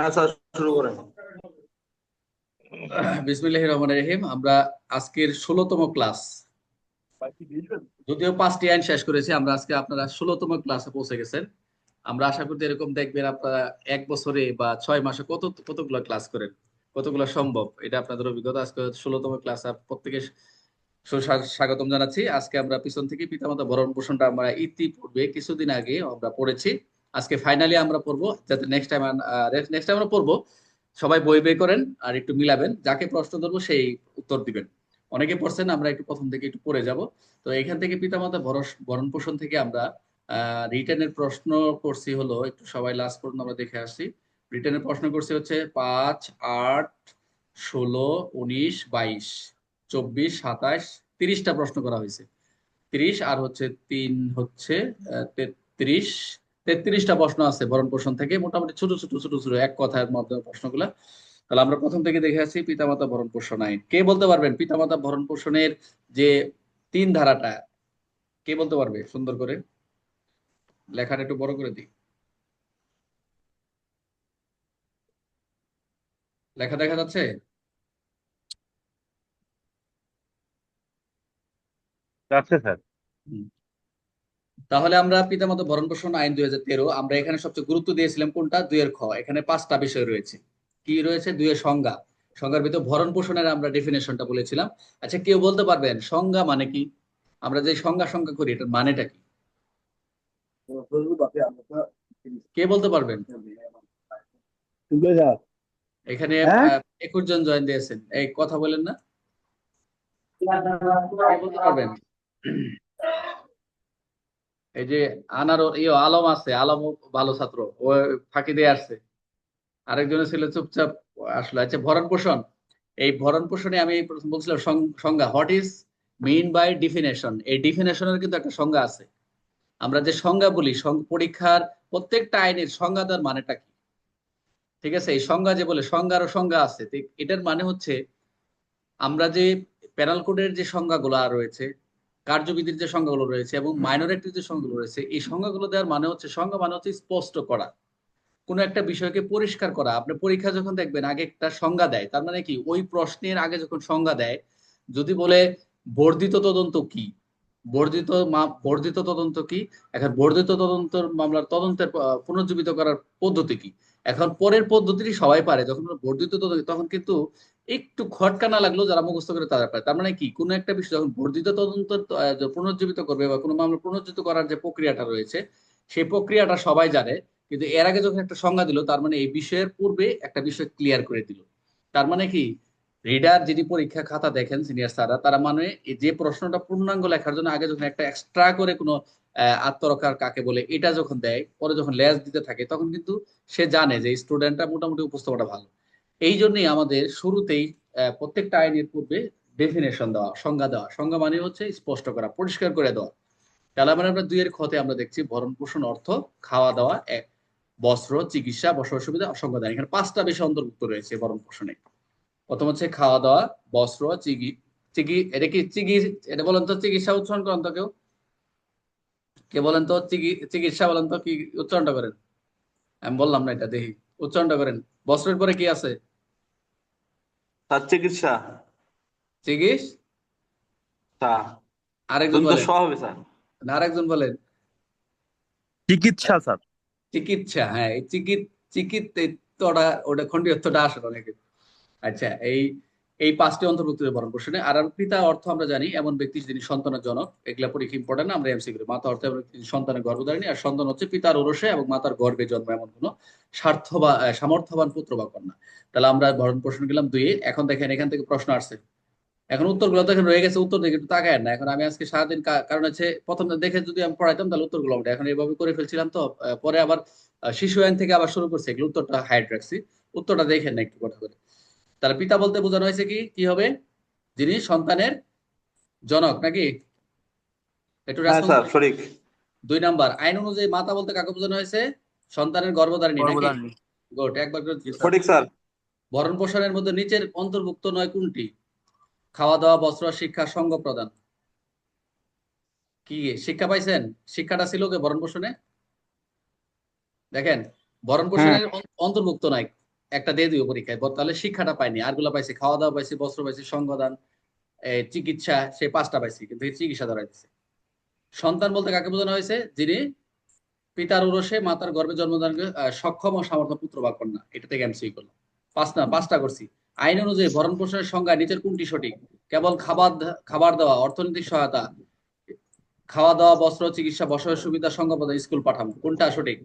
হ্যাঁ ষোলোতম ক্লাস। এক বছরে বা ছয় মাসে কত, কতগুলো ক্লাস করেন, কতগুলো সম্ভব, এটা আপনাদের অভিজ্ঞতা। আজকে ষোলোতম ক্লাস প্রত্যেকে স্বাগতম জানাচ্ছি। আজকে আমরা পিছন থেকে পিতামাতা ভরণ পোষণটা আমরা ইতিপূর্বে কিছুদিন আগে আমরা পড়েছি। আজকে ফাইনালি আমরা পড়ব, যাতে নেক্সট টাইম নেক্সট টাইম আমরা পড়ব, সবাই বই বের করেন আর একটু মিলাবেন, যাকে প্রশ্ন ধরবো সেই উত্তর দিবেন। অনেকে পড়ছেন, আমরা একটু প্রথম থেকে একটু পড়ে যাব। তো এখান থেকে পিতামাতা ভরণ পোষণ থেকে আমরা রিটার্নের প্রশ্ন করছি হলো, একটু সবাই লাস্ট পর্যন্ত আমরা দেখে আসছি। রিটার্নের প্রশ্ন করছি হচ্ছে পাঁচ, আট, ষোলো, উনিশ, বাইশ, চব্বিশ, সাতাশ, তিরিশটা প্রশ্ন করা হয়েছে। তিরিশ আর হচ্ছে তিন হচ্ছে তেত্রিশ তেত্রিশটা প্রশ্ন আছে ভরণ পোষণ থেকে মোটামুটি ছোট ছোট ছোট ছোট এক কথার মাধ্যমে প্রশ্নগুলা। তাহলে আমরা প্রথম থেকে দেখে আসছি পিতামাতা ভরণ পোষণ আইন কে বলতে পারবেন? পিতামাতা ভরণ পোষণের যে তিন ধারাটা কে বলতে পারবে? সুন্দর করে। লেখাটা একটু বড় করে দিই। লেখা দেখা যাচ্ছে? যাচ্ছে স্যার। তাহলে আমরা পিতামাতা ভরণ পোষণ আইন দুই হাজার তেরো আমরা এখানে সবচেয়ে গুরুত্ব দিয়েছিলাম কোনটা? দুইয়ের খ। এখানে পাঁচটা বিষয় রয়েছে। কি রয়েছে? দুইয়ের সংজ্ঞা। সংজ্ঞার ভিতর ভরণ পোষণের আমরা ডেফিনেশনটা বলেছিলাম। আচ্ছা কেউ বলতে পারবেন সংজ্ঞা মানে কি? আমরা যে সংজ্ঞা সংজ্ঞা করি এটার মানেটা কি? কে বলতে পারবেন? এখানে হ্যাঁ? একুশ জন জয়েন দিয়েছেন। এই কথা বলেন না। বলতে পারবেন? এই যে আনার ইয়ে আলম আছে, আলম ভালো ছাত্র, ও ফাঁকি দিয়ে আসছে। আরেকজনের ছিল চুপচাপ আসলো। আচ্ছা ভরণ পোষণ। এই ভরণ পোষণে আমি বলছিলাম সংজ্ঞা। What is mean by definition এই ডিফিনেশনের কিন্তু একটা সংজ্ঞা আছে। আমরা যে সংজ্ঞা বলি পরীক্ষার প্রত্যেকটা আইনের সংজ্ঞা তার মানেটা কি? ঠিক আছে? এই সংজ্ঞা যে বলে, সংজ্ঞারও সংজ্ঞা আছে। এটার মানে হচ্ছে আমরা যে প্যানাল কোডের যে সংজ্ঞাগুলো রয়েছে কার্যবিধির যে সংজ্ঞাগুলো রয়েছে এবং মাইনরিটির যে সংজ্ঞাগুলো রয়েছে এই সংজ্ঞাগুলো দেওয়ার মানে হচ্ছে সংজ্ঞা মানে হচ্ছে স্পষ্ট করা। কোনো একটা বিষয়কে পরিষ্কার করা। আপনি পরীক্ষা যখন দেখবেন আগে একটা সংজ্ঞা দেয় তার মানে কি? ওই প্রশ্নের আগে যখন সংজ্ঞা দেয় যদি বলে বর্ধিত তদন্ত কি? বর্ধিত বর্ধিত তদন্ত কি? এখন বর্ধিত তদন্ত মামলার তদন্তের পুনর্জীবিত করার পদ্ধতি কি? এখন পরের পদ্ধতিটি সবাই পারে। যখন বর্ধিত তদন্ত তখন কিন্তু একটু খটকা না লাগলেও যারা মুখস্থ করে তারা পারে তার মানে কি? কোনো একটা বিষয় যখন বর্ধিত তদন্ত পুনর্জীবিত করবে বা কোনো মামলা পুনর্জীবিত করার যে প্রক্রিয়াটা রয়েছে, সেই প্রক্রিয়াটা সবাই জানে, কিন্তু এর আগে যখন একটা সংজ্ঞা দিল, তার মানে এই বিষয়ের পূর্বে একটা বিষয় ক্লিয়ার করে দিল। তার মানে কি? রিডার যিনি পরীক্ষা খাতা দেখেন সিনিয়র স্যাররা তারা মানে যে প্রশ্নটা পূর্ণাঙ্গ লেখার জন্য আগে যখন একটা এক্সট্রা করে কোনো আত্মরক্ষার কাকে বলে, এটা যখন দেয়, পরে যখন লেজ দিতে থাকে, তখন কিন্তু সে জানে যে স্টুডেন্টটা মোটামুটি উপস্থাপনটা ভালো। এই জন্যই আমাদের শুরুতেই প্রত্যেকটা আইনের পূর্বে ডেফিনেশন দেওয়া, সংজ্ঞা দেওয়া। সংজ্ঞা মানে হচ্ছে স্পষ্ট করা, পরিষ্কার করে দেওয়া। তাহলে আমরা আমরা দুইয়ের ক্ষতে আমরা দেখছি, ভরণ পোষণ অর্থ, খাওয়া দাওয়া এক বস্ত্র, চিকিৎসা বসবাস সুবিধা, অসংখ্য দান এখানে পাঁচটা বিষয় অন্তর্ভুক্ত রয়েছে ভরণ পোষণে। প্রথম হচ্ছে খাওয়া দাওয়া, বস্ত্র, চিকি চিকি, এটা কি চিকি, এটা বলেন তো চিকিৎসা উচ্চারণ করেন তো কেউ? কে বলেন তো চিকি, চিকিৎসা বলেন তো কি উচ্চারণটা করেন? আমি বললাম না এটা, দেখি। উচ্চারণটা করেন। বস্ত্রের পরে কি আছে? স্যার চিকিৎসা। চিকিৎসা? আরেকজন বলেন। হবে স্যার। না, আরেকজন বলেন। চিকিৎসা স্যার। চিকিৎসা হ্যাঁ চিকিৎ চিকিৎ ওটা ওটা খন্ডিয়ত্বটা আসে অনেকে। আচ্ছা এই এই পাঁচটি অন্তর্ভুক্ত ভরণ পোষণে আর পিতা অর্থ আমরা জানি এমন ব্যক্তি যিনি সন্তানের জনক এগুলা পরীক্ষা ইম্পর্টেন্ট আমরা এমসি করি। মাতা অর্থ এমন সন্তানের গর্ভধারিণী? আর সন্তান হচ্ছে পিতার ওরসে এবং মাতার গর্ভে জন্ম এমন কোনো স্বার্থবা আহ, সামর্থ্যবান পুত্র বা কন্যা। তাহলে আমরা ভরণ পোষণ গেলাম দুই। এখন দেখেন এখান থেকে প্রশ্ন আসছে। এখন উত্তরগুলো তো এখন রয়ে গেছে উত্তর দিকে একটু তাকায় না। এখন আমি আজকে সারাদিন কারণ হচ্ছে প্রথম দেখে যদি আমি পড়াইতাম তাহলে উত্তরগুলো আমরা এখন এইভাবে করে ফেলছিলাম তো পরে আবার শিশু আইন থেকে আবার শুরু করছে। এগুলো উত্তরটা হাইড রাখছি। উত্তরটা দেখেন না একটু কথা তাহলে পিতা বলতে বোঝানো হয়েছে কি? কি হবে? যিনি সন্তানের জনক নাকি? একটু হ্যাঁ দুই নাম্বার আইন অনুযায়ী মাতা বলতে কাকে বোঝানো হয়েছে? সন্তানের গর্ভধারিণী নাকি? গুড একবার। সঠিক স্যার। ভরণ পোষণের মধ্যে নিচের অন্তর্ভুক্ত নয় কোনটি? খাওয়া দাওয়া বস্ত্র শিক্ষা সঙ্গ প্রদান। কি শিক্ষা পাইছেন? শিক্ষাটা ছিল কে ভরণ পোষণে দেখেন ভরণ পোষণের অন্তর্ভুক্ত নাই একটা দিয়ে দিও পরীক্ষায়। তাহলে শিক্ষাটা পাইনি। আরগুলো পাইছি খাওয়া দাওয়া পাইছি, বস্ত্র পাইছি, সঙ্গদান চিকিৎসা, সে পাঁচটা পাইছি, কিন্তু চিকিৎসা দিচ্ছে সন্তান বলতে কাকে বোঝানো হয়েছে? যিনি পিতার উরসে মাতার গর্ভে জন্মদান সক্ষম ও সামর্থ্য পুত্র বা কন্যা। এটা থেকে এমসিকিউ করলাম। পাঁচ না, পাঁচটা করছি। আইন অনুযায়ী ভরণ পোষণের সংজ্ঞা নিচের কোনটি সঠিক? কেবল খাবার খাবার দেওয়া, অর্থনৈতিক সহায়তা খাওয়া দাওয়া বস্ত্র, চিকিৎসা বসবাস সুবিধা সংগপদ স্কুল পাঠানো, কোনটা সঠিক?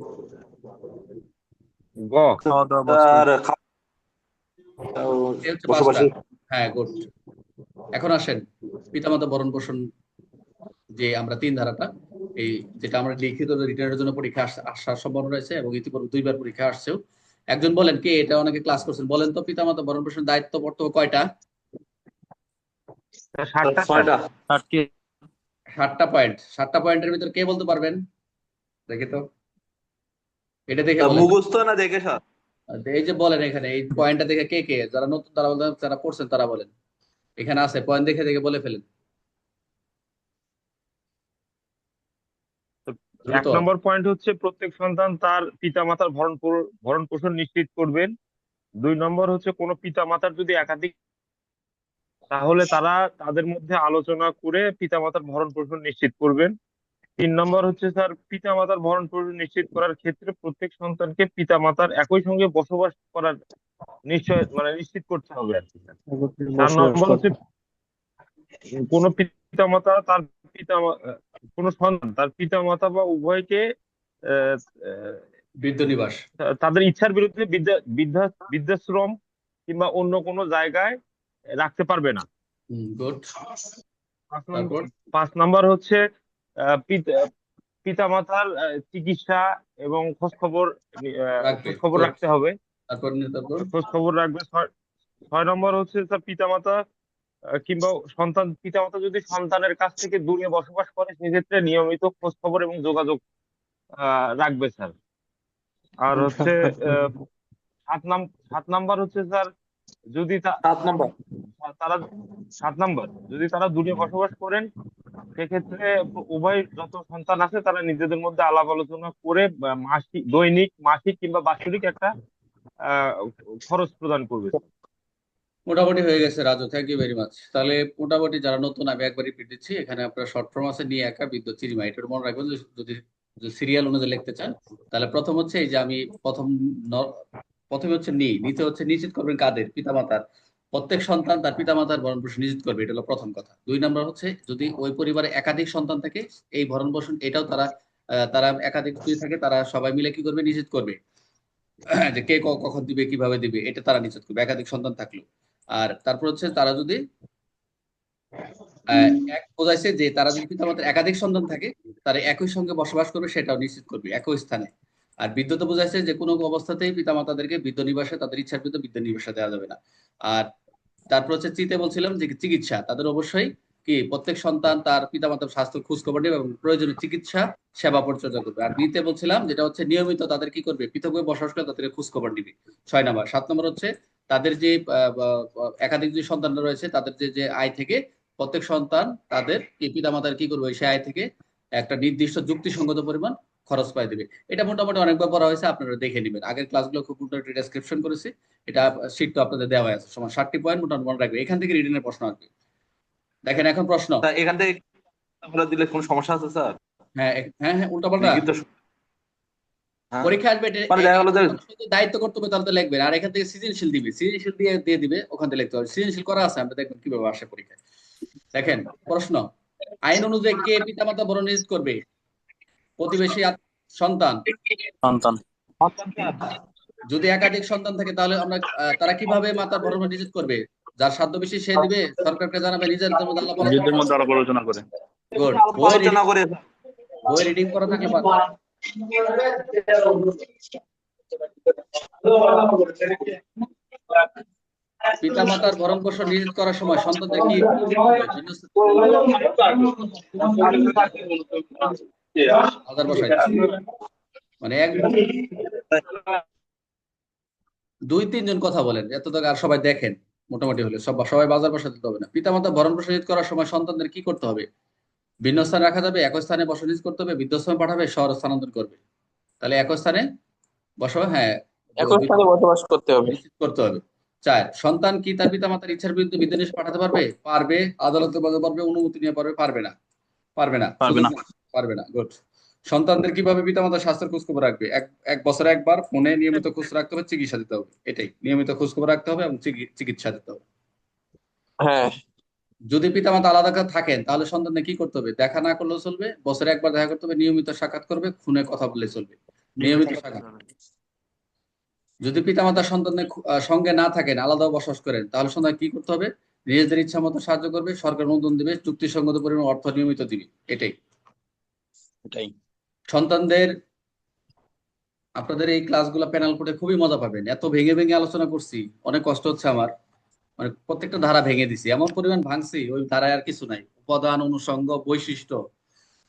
গ খাওয়া দাওয়া বসবাসী হ্যাঁ গুড। এখন আসেন। পিতামাতা ভরণ পোষণ যে আমরা তিন ধারাটা এই যেটা আমরা লিখিত রিটার্নের জন্য পরীক্ষা আস- আসার সম্ভাবনা রয়েছে এবং ইতিপূর্বে দুইবার পরীক্ষা আসছেও। একজন বলেন কে এটা অনেকে ক্লাস করছেন। বলেন তো পিতামাতা ভরণ পোষণ দায়িত্ব কর্তব্য কয়টা? ষাটটা। সাতটা পয়েন্ট সাতটা পয়েন্টের ভিতর কে বলতে পারবেন? দেখি তো। এটা দেখে বলেন। মুখস্থ না দেখে স্যার আচ্ছা, এই যে বলেন এখানে এই পয়েন্টটা দেখে কে কে যারা নতুন তারা বলেন যারা পড়ছেন তারা বলেন। এখানে আছে পয়েন্ট দেখে দেখে বলে ফেলেন। এক। নম্বর পয়েন্ট হচ্ছে প্রত্যেক সন্তান তার পিতামাতার ভরণ ভরণ পোষণ নিশ্চিত করবেন। দুই নম্বর হচ্ছে কোনো পিতামাতার যদি একাধিক তাহলে তারা তাদের মধ্যে আলোচনা করে পিতামাতার ভরণ পোষণ নিশ্চিত করবেন। তিন নম্বর হচ্ছে স্যার পিতামাতার ভরণ পোষণ নিশ্চিত করার ক্ষেত্রে প্রত্যেক সন্তানকে পিতামাতার একই সঙ্গে বসবাস করার নিশ্চয় মানে নিশ্চিত করতে হবে আর কি চার নম্বর হচ্ছে কোনো পিতামাতা তার পিতা কোন সন্তান তার পিতামাতা বা উভয়কে আহ, আহ, বৃদ্ধ নিবাস। তাদের ইচ্ছার বিরুদ্ধে বিদ্যা বিদ্যা বৃদ্ধাশ্রম কিংবা অন্য কোনো জায়গায় রাখতে পারবে না। গুড পাঁচ নম্বর পাঁচ নম্বর হচ্ছে আহ, পিতা- পিতামাতার আহ, চিকিৎসা এবং খোঁজ খবর। খোঁজ খবর রাখতে হবে। খোঁজ খবর রাখবে। ছয় নম্বর হচ্ছে পিতামাতা কিংবা সন্তান পিতামাতা যদি সন্তানের কাছ থেকে দূরে বসবাস করে সেক্ষেত্রে নিয়মিত খোঁজ খবর এবং যোগাযোগ আহ, রাখবে স্যার। আর হচ্ছে সাত নাম সাত নাম্বার হচ্ছে স্যার যদি সাত নম্বর। তারা সাত নাম্বার। যদি তারা দূরে বসবাস করেন সেক্ষেত্রে উভয় যত সন্তান আছে তারা নিজেদের মধ্যে আলাপ আলোচনা করে বা মাসিক দৈনিক মাসিক কিংবা বাৎসরিক একটা আহ, খরচ প্রদান করবে। মোটামুটি হয়ে গেছে Raju. Thank you very much তাহলে মোটামুটি যারা নতুন আমি একবার রিপিট দিচ্ছি এখানে আপনার শর্ট ফর্ম আছে নিয়ে একা বিদ্যুৎ চিরিমা এটা মনে রাখবেন যদি সিরিয়াল অনুযায়ী লিখতে চান তাহলে প্রথম হচ্ছে এই যে আমি প্রথম প্রথমে হচ্ছে নি নিতে হচ্ছে নিশ্চিত করবেন কাদের? পিতামাতার। প্রত্যেক সন্তান তার পিতামাতার ভরণ পোষণ নিশ্চিত করবে, এটা হলো প্রথম কথা। দুই নম্বর হচ্ছে, যদি ওই পরিবারে একাধিক সন্তান থাকে, এই ভরণ পোষণ এটাও তারা তারা একাধিক যদি থাকে, তারা সবাই মিলে কি করবে? নিশ্চিত করবে। যে কে কখন দিবে, কীভাবে দিবে, এটা তারা নিশ্চিত করবে, একাধিক সন্তান থাকল। আর তারপর হচ্ছে, তারা যদি এক বোঝাইছে যে তারা যদি পিতামাতার একাধিক সন্তান থাকে, তারা একই সঙ্গে বসবাস করবে, সেটাও নিশ্চিত করবে, একই স্থানে। আর বিদ্যুৎ বোঝাইছে যে কোনো অবস্থাতেই পিতামাতাদেরকে বৃদ্ধ নিবাসে তাদের ইচ্ছার বিরুদ্ধে বৃদ্ধ নিবাসে দেওয়া যাবে না। আর তারপর হচ্ছে চিতে বলছিলাম যে চিকিৎসা? তাদের অবশ্যই কি প্রত্যেক সন্তান তার পিতামাতার স্বাস্থ্য খোঁজ খবর নেবে এবং প্রয়োজনীয় চিকিৎসা, সেবা পরিচর্যা করবে। আর নিতে বলছিলাম যেটা হচ্ছে নিয়মিত তাদের কি করবে? পৃথকভাবে বসবাস করে তাদের খোঁজ খবর নিবে। ছয় নম্বর। সাত নম্বর হচ্ছে তাদের যে একাধিক যে সন্তান রয়েছে তাদের যে যে আয় থেকে প্রত্যেক সন্তান তাদের পিতামাতার কি করবে? সেই আয় থেকে একটা নির্দিষ্ট যুক্তিসঙ্গত পরিমাণ খরচ পাই দেবে। এটা মোটামুটি অনেকবার পড়া হয়েছে আপনারা দেখে নেবেন। আগের ক্লাসগুলো খুব মোটামুটি ডেসক্রিপশন করেছি। এটা শীট তো আপনাদের দেওয়া আছে। সমান ষাটটি পয়েন্ট মোটামুটি মনে রাখবে এখান থেকে রিটেনের প্রশ্ন আসবে। দেখেন এখন প্রশ্ন। এখান থেকে আমরা দিলে কোনো সমস্যা আছে স্যার? হ্যাঁ হ্যাঁ হ্যাঁ উল্টা পাল্টা হ্যাঁ। পরীক্ষা আসবে এটা- মানে দায়িত্ব কর্তব্য তাহলে লিখবেন। আর এখান থেকে সৃজনশীল দিবে। সৃজনশীল দিয়ে দিয়ে দিবে ওখান থেকে লিখতে হবে। সৃজনশীল করা আছে আমরা দেখবেন কীভাবে আসে পরীক্ষায়। দেখেন প্রশ্ন। আইন অনুযায়ী কে পিতামাতা বড় নিশ্চিত করবে? প্রতিবেশী সন্তান? সন্তান। যদি একাধিক সন্তান থাকে তাহলে আমরা তারা কীভাবে মাতার বড় নিশ্চিত করবে? যার সাধ্য বেশি সে দিবে সরকারকে জানাবে নিজেদের মধ্যে আলাপ নিজেদের মধ্যে আলাপ আলোচনা করে। গুড। আলোচনা করে। বই রিডিং করা পারবে। পিতা মাতার ভরণ পোষণ নিশ্চিত করার সময় সন্তানদের কি হাজার বসাই মানে এক দুই তিনজন কথা বলেন এত তো আর সবাই দেখেন মোটামুটি হলে। সব সবাই বাজার বসাতে হবে না। পিতা মাতা ভরণ পোষণ করার সময় সন্তানদের কি করতে হবে? ভিন্ন স্থানে রাখা যাবে একই স্থানে বসবাস করতে হবে বৃদ্ধাশ্রমে পাঠাবে শহর স্থানান্তর করবে। তাহলে একই স্থানে বসো হ্যাঁ একই স্থানে বসবাস করতে হবে। করতে হবে। চার সন্তান কি তার পিতামাতার ইচ্ছার বিরুদ্ধে বিদেশে পাঠাতে পারবে? পারবে আদালতে পারবে অনুমতি নিয়ে পারবে পারবে না। পারবে না। পারবে না। পারবে না গুড সন্তানদের কীভাবে পিতামাতার স্বাস্থ্যের খোঁজ খবর রাখবে? এক এক বছরে একবার ফোনে নিয়মিত খোঁজ রাখতে হবে চিকিৎসা দিতে হবে এটাই। নিয়মিত খোঁজ খবর রাখতে হবে এবং চিকিৎসা দিতে হবে। হ্যাঁ। যদি পিতামাতা আলাদা থাকেন তাহলে সন্তানদের কি করতে হবে? দেখা না করলেও চলবে বছরে একবার দেখা করতে হবে নিয়মিত সাক্ষাৎ করবে ফোনে কথা বললে চলবে। নিয়মিত সাক্ষাৎ। যদি পিতামাতা সন্তানের সঙ্গে না থাকেন আলাদা বসবাস করেন তাহলে সন্তান কি করতে হবে? নিজেদের ইচ্ছা মতো সাহায্য করবে সরকার অনুদান দিবে চুক্তিসঙ্গত পরিমাণ অর্থ নিয়মিত দিবে এটাই। এটাই। সন্তানদের আপনাদের এই ক্লাসগুলো প্যানেল করে খুবই মজা পাবেন। এত ভেঙে ভেঙে আলোচনা করছি অনেক কষ্ট হচ্ছে আমার। মানে প্রত্যেকটা ধারা ভেঙে দিছি। এমন পরিমাণ ভাঙছি ওই ধারায় আর কিছু নাই। উপাদান অনুষঙ্গ বৈশিষ্ট্য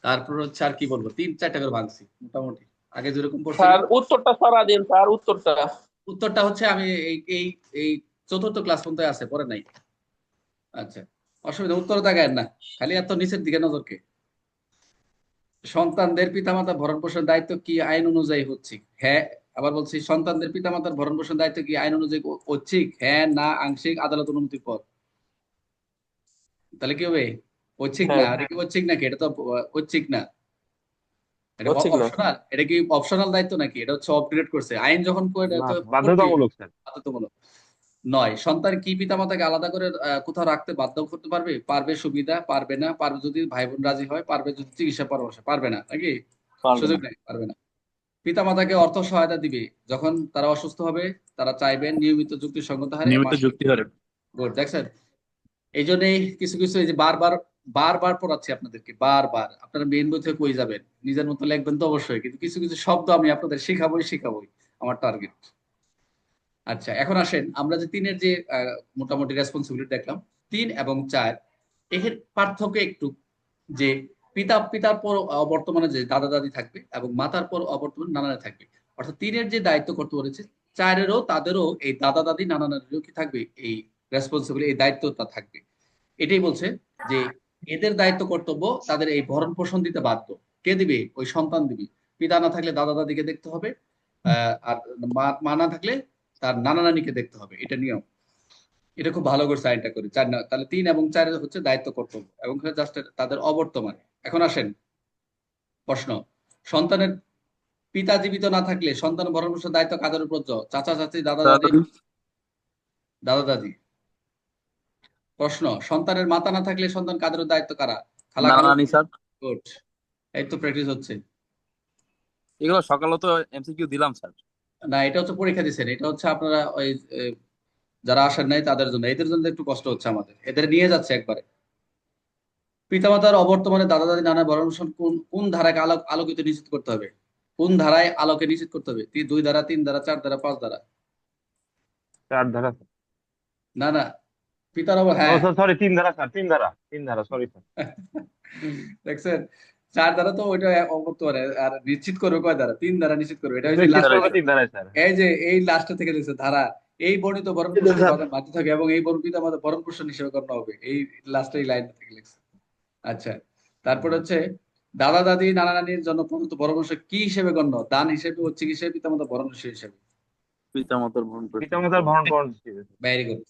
তারপর হচ্ছে আর কি বলব তিন চারটা করে ভাঙছি মোটামুটি। আগে যেরকম স্যার উত্তরটা সারা দিন স্যার উত্তরটা। উত্তরটা হচ্ছে আমি এই এই এই চতুর্থ ক্লাস পর্যন্ত আছে পরে নাই। আচ্ছা অসুবিধা উত্তর দেখায় না। খালি এত নিচের দিকে নজরকে। সন্তানদের পিতামাতা ভরণ পোষণ দায়িত্ব কি আইন অনুযায়ী হচ্ছে হ্যাঁ আবার বলছি সন্তানদের পিতামাতার ভরণ পোষণ দায়িত্ব কি আইন অনুযায়ী ঐচ্ছিক হ্যাঁ না আংশিক আদালত অনুমতির পর তাহলে কি হবে? ঐচ্ছিক না? হ্যাঁ। এটা কি ঐচ্ছিক নাকি? এটা তো ঐচ্ছিক না। এটা। অপশনাল এটা কি অপশনাল দায়িত্ব নাকি? এটা হচ্ছে অপগ্রেড করছে। আইন যখন বাধ্যতামূলক বাধ্যতামূলক। নয়। সন্তান কি পিতামাতাকে আলাদা করে কোথাও রাখতে বাধ্য করতে পারবে? পারবে সুবিধা পারবে না। পারবে যদি ভাই বোন রাজি হয় পারবে যদি চিকিৎসা পরামর্শ পারবে না নাকি? সুযোগ নেই পারবে না। পিতামাতাকে অর্থ সহায়তা দিবে। যখন তারা অসুস্থ হবে তারা চাইবেন নিয়মিত যুক্তিসঙ্গত হারে নিয়মিত যুক্তি হারে। গুড দেখছেন? এই জন্যই কিছু কিছু এই যে বারবার বারবার পড়াচ্ছি আপনাদেরকে বারবার। আপনারা মেইন বই থেকে কই যাবেন? নিজের মতো লিখবেন তো অবশ্যই কিন্তু কিছু কিছু শব্দ আমি আপনাদের শেখাবোই শেখাবোই আমার টার্গেট আচ্ছা এখন আসেন, আমরা যে তিনের যে মোটামুটি রেসপন্সিবিলিটি দেখলাম, তিন এবং চার এর পার্থক্য একটু, যে পিতা, পিতার পর অবর্তমানে যে দাদা, দাদি থাকবে এবং মাতার পর অবর্তমানে নানা থাকবে। অর্থাৎ তিনের যে দায়িত্ব করতে বলেছে চারেরও, তাদেরও এই দাদা, দাদি নানা নানিরও কি থাকবে? এই রেসপন্সিবল এই দায়িত্বটা থাকবে। এটাই বলছে যে এদের দায়িত্ব কর্তব্য তাদের এই ভরণ পোষণ দিতে বাধ্য। কে দিবে? ওই সন্তান দিবে। পিতা না থাকলে দাদা, দাদিকে দেখতে হবে আর মা না থাকলে তার নানা নানিকে দেখতে হবে এটা নিয়ম এটা খুব ভালো করে সাইনটা করি। চার না তাহলে তিন এবং চার হচ্ছে দায়িত্ব কর্তব্য এবং জাস্ট তাদের অবর্তমানে। এখন আসেন প্রশ্ন সন্তানের পিতা জীবিত না থাকলে সন্তান ভরণ পোষণ দায়িত্ব কাদের উপর চাচা চাচি দাদা দাদি? দাদা দাদা। প্রশ্ন সন্তানের মাতা না থাকলে সন্তান কাদের দায়িত্ব কারা? খালা নানি স্যার। গুড এই তো প্র্যাকটিস হচ্ছে। এগুলো সকালে তো এমসিকিউ দিলাম স্যার। না এটা হচ্ছে পরীক্ষা দিচ্ছেন এটা হচ্ছে আপনারা ওই যারা আসেন নাই তাদের জন্য। এদের জন্য একটু কষ্ট হচ্ছে আমাদের। এদের নিয়ে যাচ্ছে একবারে। পিতামাতার অবর্তমানে দাদা দাদি নানা পোষণ কোন কোন ধারাকে আলোক আলোকিত নিশ্চিত করতে হবে? কোন ধারায় আলোকে নিশ্চিত করতে হবে? দুই ধারা তিন ধারা চার ধারা পাঁচ ধারা? চার ধারা। না না। পিতার অবর হ্যাঁ। সরি তিন ধারা স্যার তিন ধারা তিন ধারা সরি স্যার। দেখছেন? চার দ্বারা তো ওইটা অবর্তমানে আর নিশ্চিত করবে কয় দ্বারা তিন দ্বারা নিশ্চিত করবে। এটা এই যে এই লাস্ট থেকে দেখছে ধারা এই বর্ণিত ভরণ পোষণ উপাদান বাধ্য থাকে এবং এই বর্ণ পিতা আমাদের ভরণ পোষণ হিসেবে গণ্য হবে। এই লাস্টে এই লাইন থেকে লিখছে। আচ্ছা তারপর হচ্ছে দাদা দাদি নানা নানির জন্য প্রদত্ত ভরণ পোষণ কি হিসেবে গণ্য? দান হিসেবে হচ্ছে কি হিসেবে পিতা মাতা ভরণ হিসেবে? পিতামাতার ভ্রমণ পিতামাতার ভরণ পোষণ হিসেবে। ভেরি গুড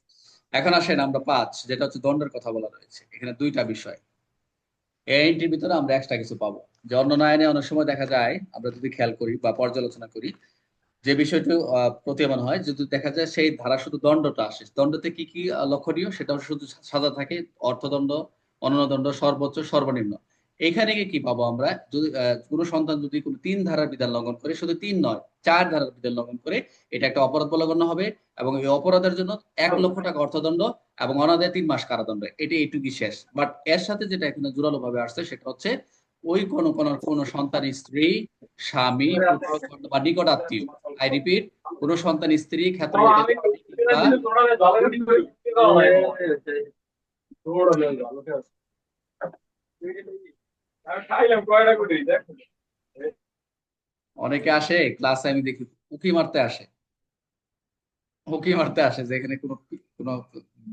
এখন আসেন আমরা পাঁচ যেটা হচ্ছে দণ্ডের কথা বলা রয়েছে। এখানে দুইটা বিষয়। এই ভিতরে আমরা এক্সট্রা কিছু পাবো। যে অন্য আইনে অনেক সময় দেখা যায়, আমরা যদি খেয়াল করি বা পর্যালোচনা করি, যে বিষয়টি প্রতীয়মান হয়, যদি দেখা যায় সেই ধারা শুধু দণ্ডটা আসে। দণ্ডতে কি কি লক্ষণীয়? সেটা শুধু সাজা থাকে, অর্থদণ্ড অনন্য দণ্ড সর্বোচ্চ, সর্বনিম্ন। এখানে গিয়ে কি পাবো আমরা যদি কোনো সন্তান যদি কোনো তিন ধারার বিধান লঙ্ঘন করে শুধু তিন নয় চার ধারার বিধান লঙ্ঘন করে এটা একটা অপরাধ বলে গণ্য হবে এবং এই অপরাধের জন্য এক লক্ষ টাকা অর্থদণ্ড এবং অনাদায় তিন মাস কারাদণ্ড এটা এইটুকুই শেষ বাট এর সাথে যেটা এখানে জোরালো ভাবে আসছে সেটা হচ্ছে ওই কোন কোন কোন সন্তান স্ত্রী স্বামী বা নিকট আত্মীয় আই রিপিট কোন সন্তান স্ত্রী ক্ষেত্র অনেকে আসে ক্লাসে আমি দেখি, উকি মারতে আসে। উকি মারতে আসে, যে এখানে কোনো কোনো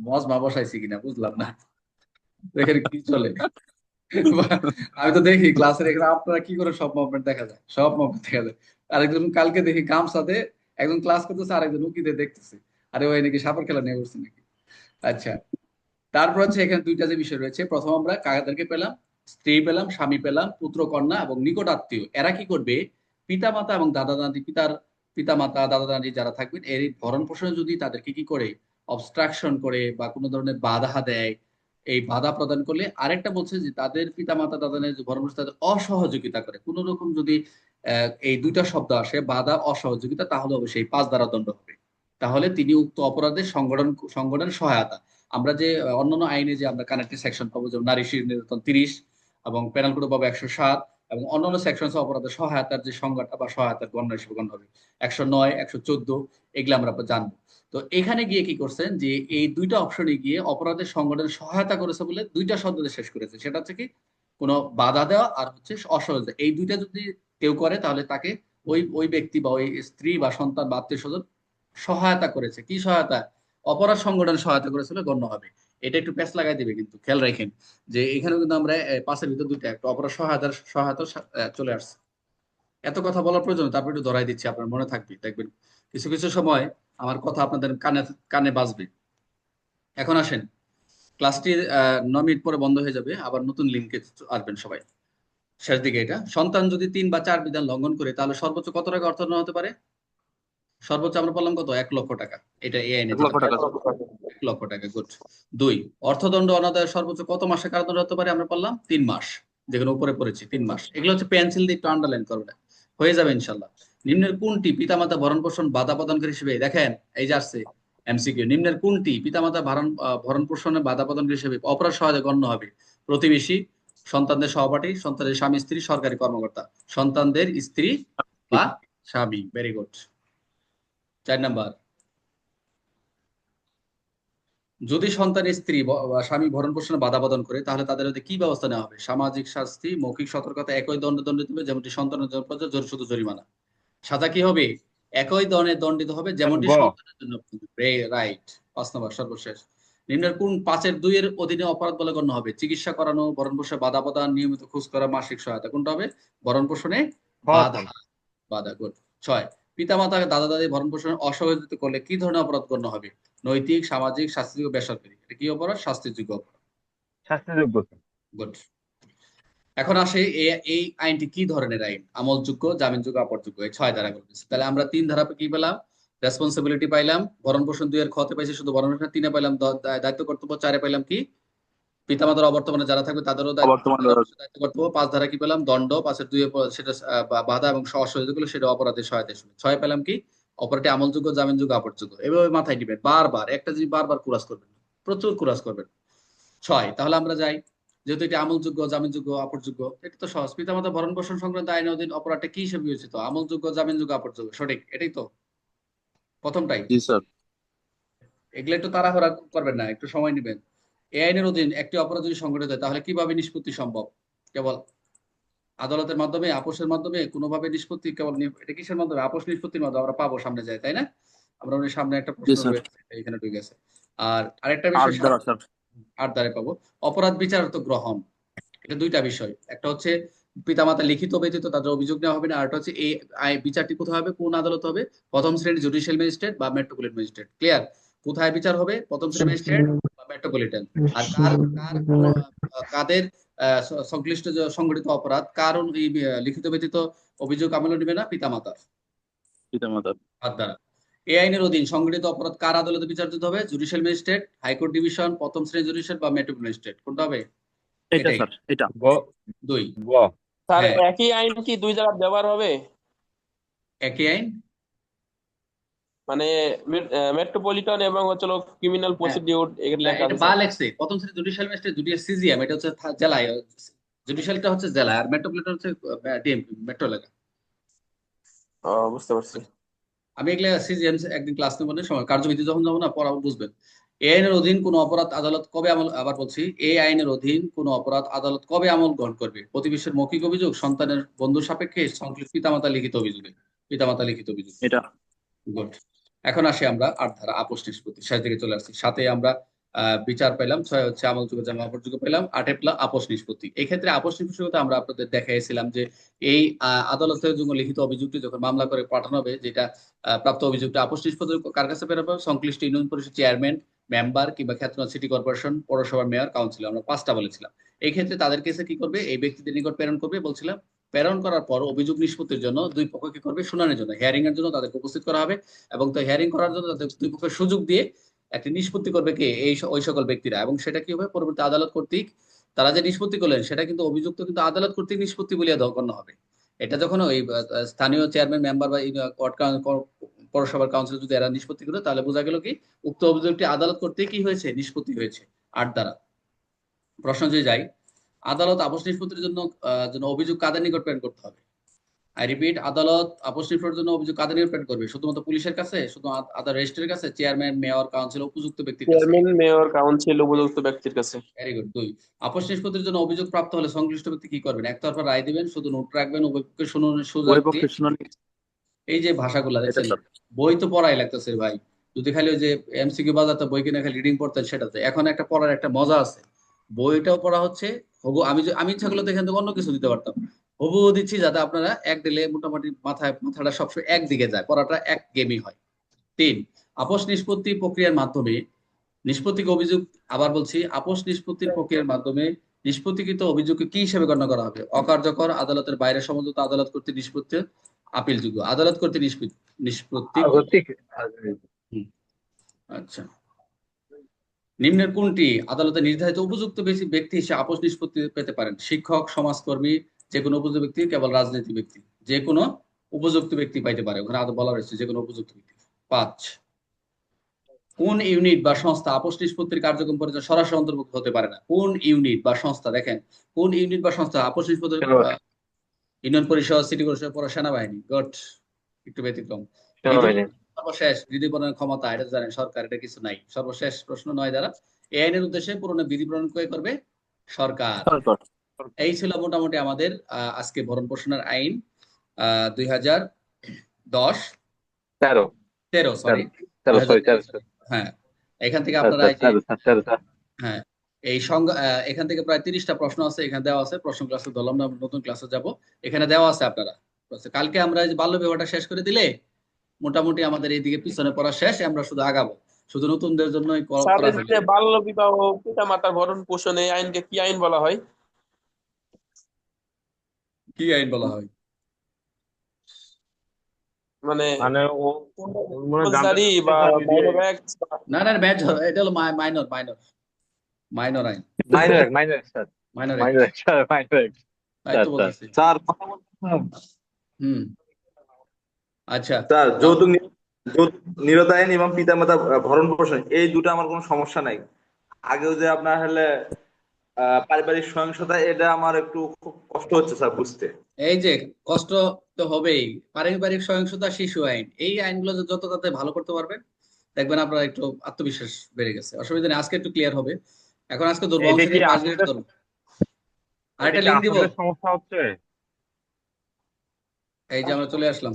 মজমা বসাইছি কিনা, বুঝলাম না। এখানে কি চলে? আমি তো দেখি ক্লাসের এখানে আপনারা কি করে সব মুভমেন্ট দেখা যায়? সব মুভমেন্ট দেখা যায়। আরেকজন কালকে দেখি গামছাতে, একজন ক্লাস করতেছে, আরেকজন উকিতে দেখতেছে। আরে ওই নাকি সাপের খেলা নিয়ে বসছে নাকি? আচ্ছা। তারপর হচ্ছে এখানে দুইটা যে বিষয় রয়েছে, প্রথম আমরা কাকাদেরকে পেলাম স্ত্রী পেলাম, স্বামী পেলাম, পুত্র, কন্যা এবং নিকট আত্মীয়। এরা কি করবে? পিতা মাতা এবং দাদা দাদি পিতার পিতা মাতা দাদা দাদি যারা থাকবেন, এর ভরণ পোষণে যদি তাদেরকে কি করে? অবস্ট্রাকশন করে বা কোনো ধরনের বাধা দেয়, এই বাধা প্রদান করলে আরেকটা বলছে যে তাদের পিতা মাতা দাদা দাদি ভরণ পোষণে, তাদের অসহযোগিতা করে। কোন রকম যদি এই দুইটা শব্দ আসে, বাধা, অসহযোগিতা, তাহলে অবশ্যই পাঁচ দ্বারা দণ্ড হবে। তাহলে তিনি উক্ত অপরাধের সংগঠন সংগঠন সহায়তা। আমরা যে, অন্যান্য আইনে যে আমরা কানেক্টেড সেকশন পাবো, যেমন নারী শিশু নির্যাতন তিরিশ এবং পেনাল কোড পাবো একশো সাত এবং অন্যান্য সেকশন অপরাধের সহায়তার যে সংজ্ঞাটা বা সহায়তার গণনা হিসেবে গণ্য হবে। একশো নয়, একশো চোদ্দ, এগুলো আমরা জানব। তো এখানে গিয়ে কি করছেন যে এই দুইটা অপশনে গিয়ে অপরাধের সংগঠন সহায়তা করেছে বলে দুইটা শব্দ শেষ করেছে। সেটা হচ্ছে কি কোনো বাধা দেওয়া আর হচ্ছে অসহযোগিতা। এই দুইটা যদি কেউ করে তাহলে তাকে ওই ওই ব্যক্তি বা ওই স্ত্রী বা সন্তান বা আত্মীয় স্বজন সহায়তা করেছে। কি সহায়তা? অপরাধ সংগঠন সহায়তা করেছিল গণ্য হবে। এটা একটু প্যাচ লাগাই দিবে কিন্তু খেয়াল রাখেন যে এখানেও কিন্তু আমরা পাঁচের ভিতর দুইটা একটা অপরাধ সহায়তার সহায়তা চলে আসছে। এত কথা বলার প্রয়োজন তারপর একটু ধরাই দিচ্ছি আপনার মনে থাকবে দেখবেন। কিছু কিছু সময় আমার কথা আপনাদের কানে কানে বাজবে। এখন আসেন ক্লাসটি নয় মিনিট পরে বন্ধ হয়ে যাবে আবার নতুন লিঙ্কে আসবেন সবাই। শেষ দিকে এটা। সন্তান যদি তিন বা চার বিধান লঙ্ঘন করে তাহলে সর্বোচ্চ কত টাকা অর্থদণ্ড হতে পারে? সর্বোচ্চ আমরা বললাম কত? এক লক্ষ টাকা। এটা এই আইনে লক্ষ টাকা, গুড। দুই, অর্থদণ্ড অনাদায় সর্বোচ্চ কত মাসে কারাদণ্ড হতে পারে আমরা বললাম? তিন মাস, যেখানে উপরে পড়েছি, তিন মাস। এগুলো হচ্ছে পেন্সিল দিয়ে একটু আন্ডারলাইন করবে হয়ে যাবে ইনশাল্লাহ। নিম্নের কোনটি পিতামাতা ভরণ পোষণ বাধা প্রদানকারী হিসেবে, দেখেন, এই যে আসছে এমসিকিউ নিম্নের কোনটি পিতামাতা ভরণ ভরণ পোষণে বাধা প্রদানকারী হিসেবে অপরাধ সহজে গণ্য হবে? প্রতিবেশী, সন্তানদের সহপাঠী, সন্তানের স্বামী, স্ত্রী, সরকারি কর্মকর্তা। সন্তানদের স্ত্রী বা স্বামী। ভেরি গুড চার নাম্বার যদি সন্তানের স্ত্রী স্বামী ভরণ পোষণে বাধা প্রদান করে তাহলে তাদের মধ্যে কি ব্যবস্থা নেওয়া হবে? সামাজিক শাস্তি মৌখিক সতর্কতা একই দণ্ড দণ্ডিত হবে যেমনটি সন্তানের জন্য প্রযোজ্য, জোর শুধু জরিমানা। সাজা কি হবে? একই দণ্ডে দণ্ডিত হবে যেমনটি সন্তানের জন্য। রাইট। পাঁচ নম্বর সর্বশেষ। নিম্নের কোন পাঁচের দুই এর অধীনে অপরাধ বলে গণ্য হবে? চিকিৎসা করানো ভরণ পোষণে বাধা প্রদান নিয়মিত খোঁজ করা মাসিক সহায়তা কোনটা হবে? ভরণ পোষণে বাধা। বাধা গুড। ছয় পিতামাতা দাদা দাদি ভরণ পোষণে অসহযোগিতা করলে কি ধরনের অপরাধ গণ্য হবে? নৈতিক সামাজিক শাস্তিযোগ্য বেসরকারি। এটা কি অপরাধ? শাস্তিযোগ্য অপরাধ। শাস্তিযোগ্য গুড এখন আসে এই আইনটি কি ধরনের আইন? আমলযোগ্য জামিনযোগ্য অপরযোগ্য এই ছয় ধারা করতেছে তাহলে আমরা তিন ধারা কি পেলাম? রেসপন্সিবিলিটি পাইলাম। ভরণ পোষণ দুই এর খতে পাইছি শুধু ভরণ পোষণ তিনে পাইলাম। দায়িত্ব কর্তব্য চারে পাইলাম কি? পিতামাতার অবর্তমানে যারা থাকবে তাদেরও দায়িত্ব কর্তব্য পাঁচ ধারা কি পেলাম? দণ্ড পাঁচের দুই সেটা বাধা এবং অসহযোগিতা করলে সেটা অপরাধের সহায়তা হিসেবে ছয় পেলাম কি? অপরাধী আমলযোগ্য জামিনযোগ্য অপরযোগ্য এভাবে মাথায় দিবেন বারবার একটা জিনিস বারবার কুরাস করবেন প্রচুর কুরাস করবেন। ছয় তাহলে আমরা যাই। যেহেতু এটি আমলযোগ্য জামিনযোগ্য আপরযোগ্য এটা তো সহজ। পিতামাতা ভরণ পোষণ সংক্রান্ত আইন অধীন অপরাধটা কি হিসেবে বিবেচিত? আমলযোগ্য জামিনযোগ্য অপরযোগ্য সঠিক এটাই তো। প্রথমটাই জি স্যার। এগুলো একটু তাড়াহুড়া করবেন না একটু সময় নেবেন। আইনের অধীন একটি অপরাধ যদি সংঘটিত হয় তাহলে কীভাবে নিষ্পত্তি সম্ভব? কেবল আদালতের মাধ্যমে আপোষের মাধ্যমে কোনোভাবে নিষ্পত্তি কেবল এটা কিসের মাধ্যমে? আপোষ নিষ্পত্তির মাধ্যমে আমরা পাবো সামনে যাই তাই না? আমরা ওই সামনে একটা প্রশ্ন এখানে ঢুকে গেছে। আর আরেকটা বিষয় আট দ্বারে পাবো। অপরাধ বিচারার্থ গ্রহণ। এটা দুইটা বিষয়। একটা হচ্ছে পিতামাতা লিখিত ব্যতীত তাদের অভিযোগ নেওয়া হবে না আর একটা হচ্ছে এই বিচারটি কোথায় হবে কোন আদালত হবে? প্রথম শ্রেণির জুডিশিয়াল ম্যাজিস্ট্রেট বা মেট্রোপলিটন ম্যাজিস্ট্রেট। ক্লিয়ার? কোথায় বিচার হবে? প্রথম শ্রেণির ম্যাজিস্ট্রেট? মেট্রোপলিটন আর কার কার কাদের সংশ্লিষ্ট যে সংগঠিত অপরাধ কারণ এই, লিখিত ব্যতীত অভিযোগ আমলে নেবে না পিতামাতার। পিতা মাতা হাত দ্বারা এই আইনের অধীন সংগঠিত অপরাধ কার আদালতে বিচারিত হবে? জুডিশিয়াল ম্যাজিস্ট্রেট হাইকোর্ট ডিভিশন প্রথম শ্রেণির জুডিশিয়াল বা মেট্রোপলিটন ম্যাজিস্ট্রেট। কোনটা হবে? এটা স্যার এটা। গ দুই। গ। স্যার হ্যাঁ। একই আইন কি দুই জায়গায় ব্যবহার হবে? একই আইন? মানে মেট্রোপলিটন এবং হচ্ছে ক্রিমিনাল প্রসিডিউর এগুলো লেখা আছে। বা লেখছে প্রথম শ্রেণি জুডিশিয়াল ম্যাজিস্ট্রেট জুডিশিয়াল সিজিএম এটা হচ্ছে জেলায় জুডিশিয়ালটা হচ্ছে জেলা আর মেট্রোপলিটন হচ্ছে ডিএমপি মেট্রো এলাকা। ও বুঝতে পারছি। আমি এগুলা সিজিএম একদিন ক্লাস নেব না সময় কার্যবিধি যখন যাব না পড়াবো বুঝবেন। এই আইনের অধীন কোন অপরাধ আদালত কবে আমল আবার বলছি এই আইনের অধীন কোন অপরাধ আদালত কবে আমল গ্রহণ করবে? প্রতিবেশীর মৌখিক অভিযোগ সন্তানের বন্ধু সাপেক্ষে সংশ্লিষ্ট পিতামাতা লিখিত অভিযোগে। পিতামাতা লিখিত অভিযোগ। এটা। গুড এখন আসি আমরা আট ধারা আপোষ নিষ্পত্তি শেষ দিকে চলে আসছি। সাথে আমরা বিচার পেলাম। ছয় হচ্ছে আমলযোগ্য জামা অপরযোগ্য পেলাম। আটে পেলাম আপোষ নিষ্পত্তি। এই ক্ষেত্রে আপোষ নিষ্পত্তি আমরা আপনাদের দেখাইছিলাম যে এই আদালতের জন্য লিখিত অভিযোগটি যখন মামলা করে পাঠানো হবে, যেটা প্রাপ্ত অভিযোগটা আপোষ নিষ্পত্তি কার কাছে পেরাবো সংশ্লিষ্ট ইউনিয়ন পরিষদ চেয়ারম্যান, মেম্বার কিংবা খ্যাতনামা সিটি কর্পোরেশন, পৌরসভার মেয়র, কাউন্সিলর, আমরা পাঁচটা বলেছিলাম। এই ক্ষেত্রে তাদের কেসে কি করবে? এই ব্যক্তিদের নিকট প্রেরণ করবে বলছিলাম। প্রেরণ করার পর অভিযোগ নিষ্পত্তির জন্য দুই পক্ষ কি করবে শুনানির জন্য। হিয়ারিং এর জন্য তাদেরকে উপস্থিত করা হবে এবং তো হিয়ারিং করার জন্য তাদের দুই পক্ষের সুযোগ দিয়ে একটি নিষ্পত্তি করবে কে? এই ওই সকল ব্যক্তিরা। এবং সেটা কি হবে? পরবর্তী আদালত কর্তৃক তারা যে নিষ্পত্তি করলেন, সেটা কিন্তু অভিযুক্ত কিন্তু আদালত কর্তৃক নিষ্পত্তি বলিয়া গণ্য হবে। এটা যখন ওই স্থানীয় চেয়ারম্যান মেম্বার বা পৌরসভার কাউন্সিল যদি এরা নিষ্পত্তি করে, তাহলে বোঝা গেল কি? উক্ত অভিযোগটি আদালত কর্তৃক কি হয়েছে, নিষ্পত্তি হয়েছে, আট দ্বারা। প্রশ্ন যে যাই আদালত আপোষ নিষ্পত্তির জন্য জন্য অভিযোগ কাদের নিকট প্রেরণ করতে হবে? আই রিপিট আদালত আপোষ নিষ্পত্তির জন্য অভিযোগ কাদের নিকট প্রেরণ করবে? শুধুমাত্র পুলিশের কাছে? শুধু আদার রেজিস্ট্রের কাছে? চেয়ারম্যান মেয়র কাউন্সিল উপযুক্ত ব্যক্তির কাছে? চেয়ারম্যান মেয়র কাউন্সিল উপযুক্ত ব্যক্তির কাছে। ভেরি গুড দুই আপোষ নিষ্পত্তির জন্য অভিযোগ প্রাপ্ত হলে সংশ্লিষ্ট ব্যক্তি কি করবেন? একতরফা রায় দিবেন শুধু নোট রাখবেন উভয় পক্ষের শুনানির সুযোগ শুনানি। এই যে ভাষাগুলো দেখছেন? বই তো পড়াই লাগতেছে ভাই। যদি খালি ওই যে এমসিকিউ বাজাতে বই কিনে খালি রিডিং পড়তেন সেটাতে। এখন একটা পড়ার একটা মজা আছে। বইটাও পড়া হচ্ছে। হবু আমি আমি ইচ্ছা করলে তো এখান থেকে অন্য কিছু দিতে পারতাম। হবু দিচ্ছি যাতে আপনারা এক দিলে মোটামুটি মাথায় মাথাটা সবসময় একদিকে যায় পড়াটা এক গেমই হয়। তিন আপোষ নিষ্পত্তি প্রক্রিয়ার মাধ্যমে নিষ্পত্তিকে অভিযোগ আবার বলছি আপোষ নিষ্পত্তির প্রক্রিয়ার মাধ্যমে নিষ্পত্তিকৃত অভিযোগকে কি হিসেবে গণ্য করা হবে? অকার্যকর আদালতের বাইরে সমঝোতা আদালত করতে নিষ্পত্তি আপিলযোগ্য আদালত করতে নিষ্পত্তি নিষ্পত্তি আচ্ছা। নিম্নের কোনটি? আদালতে নির্ধারিত উপযুক্ত বেশি ব্যক্তি হিসেবে আপোষ নিষ্পত্তি পেতে পারেন। শিক্ষক সমাজকর্মী যে কোনো উপযুক্ত ব্যক্তি কেবল রাজনীতি ব্যক্তি। যে কোনো উপযুক্ত ব্যক্তি পাইতে পারে। ওখানে বলা রয়েছে যে কোনো উপযুক্ত ব্যক্তি। পাঁচ। কোন ইউনিট বা সংস্থা আপোষ নিষ্পত্তির কার্যক্রম পরিচালনা সরাসরি অন্তর্ভুক্ত হতে পারে না? কোন ইউনিট বা সংস্থা দেখেন কোন ইউনিট বা সংস্থা আপোষ সেনাবাহিনী। ইউনিয়ন পরিষদ সিটি পরিষদ পৌর সেনাবাহিনী। গট একটু ব্যতিক্রম। সর্বশেষ বিধি প্রণয়নের ক্ষমতা এটা জানেন সরকার এটা কিছু নাই। সর্বশেষ প্রশ্ন নয় দ্বারা এই আইনের উদ্দেশ্যে পুরনো বিধি প্রণয়ন কে করবে? সরকার। এই ছিল মোটামুটি আমাদের আজকে ভরণ পোষণের আইন দুই হাজার দশ। তেরো। তেরো সরি হ্যাঁ এখান থেকে আপনারা। হ্যাঁ এই সংজ্ঞা এখান থেকে প্রায় তিরিশটা প্রশ্ন আছে এখানে দেওয়া আছে প্রশ্ন ক্লাসে ধরলাম না নতুন ক্লাসে যাব। এখানে দেওয়া আছে আপনারা। আচ্ছা, কালকে আমরা এই বাল্য বিবাহটা শেষ করে দিলে মোটামুটি আমাদের এইদিকে পিছনে পড়া শেষ আমরা শুধু আগাবো। শুধু নতুনদের জন্যই এই বাল্য বিবাহ পিতা মাতার ভরণ পোষণ এই আইনকে কি আইন বলা হয়? কি আইন বলা হয়? মানে মানে মনে না না এটা হলো মাইনর মাইনর মাইনর আইন। Minor minor sir sir sir. হুম। আচ্ছা। স্যার যৌতুক নি- যৌতুক নিরতা আইন এবং পিতামাতা ভরণ পোষণ এই দুটো আমার কোনো সমস্যা নাই। আগেও যে আপনার হলে আহ, পারিবারিক সহিংসতা এটা আমার একটু খুব কষ্ট হচ্ছে স্যার বুঝতে। এই যে কষ্ট তো হবেই। পারিবারিক সহিংসতা শিশু আইন এই আইনগুলো যত তাতে ভালো করতে পারবেন দেখবেন আপনার একটু আত্মবিশ্বাস বেড়ে গেছে। অসুবিধা নেই আজকে একটু ক্লিয়ার হবে। এখন আজকে ধরবো এটা অংশ কি নিয়ে পাঁচ আসলে- মিনিট ধরবো। আর একটা এটা লিঙ্ক দিব। সমস্যা হচ্ছে? এই যে আমরা চলে আসলাম।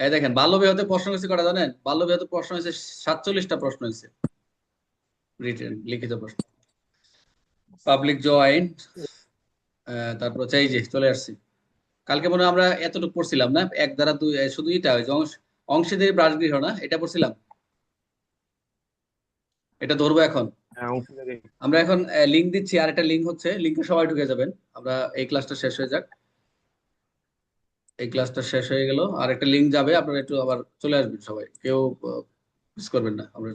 এই দেখেন বাল্য বিবাহতে প্রশ্ন হয়েছে কটা জানেন? বাল্য বিবাহতে প্রশ্ন হয়েছে সাতচল্লিশটা প্রশ্ন হয়েছে। রিটেন লিখিত প্রশ্ন। পাবলিক জ আইন আহ, তারপর হচ্ছে এই যে চলে আসছি। কালকে মনে হয় আমরা এতটুকু পড়ছিলাম না? এক দ্বারা দুই শুধু এটা ওই যে অংশ অংশীদারি বাসগৃহ না? এটা পড়ছিলাম? এটা ধরবো এখন। হ্যাঁ, আমরা এখন লিঙ্ক দিচ্ছি আর একটা লিঙ্ক হচ্ছে লিঙ্কে সবাই ঢুকে যাবেন। আমরা এই ক্লাসটা শেষ হয়ে যাক। এই ক্লাসটা শেষ হয়ে গেল। আর একটা লিঙ্ক যাবে, আপনারা একটু আবার চলে আসবেন সবাই। কেউ মিস করবেন না। আমরা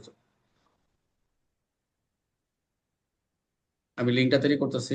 আমি লিঙ্কটা তৈরি করতেছি।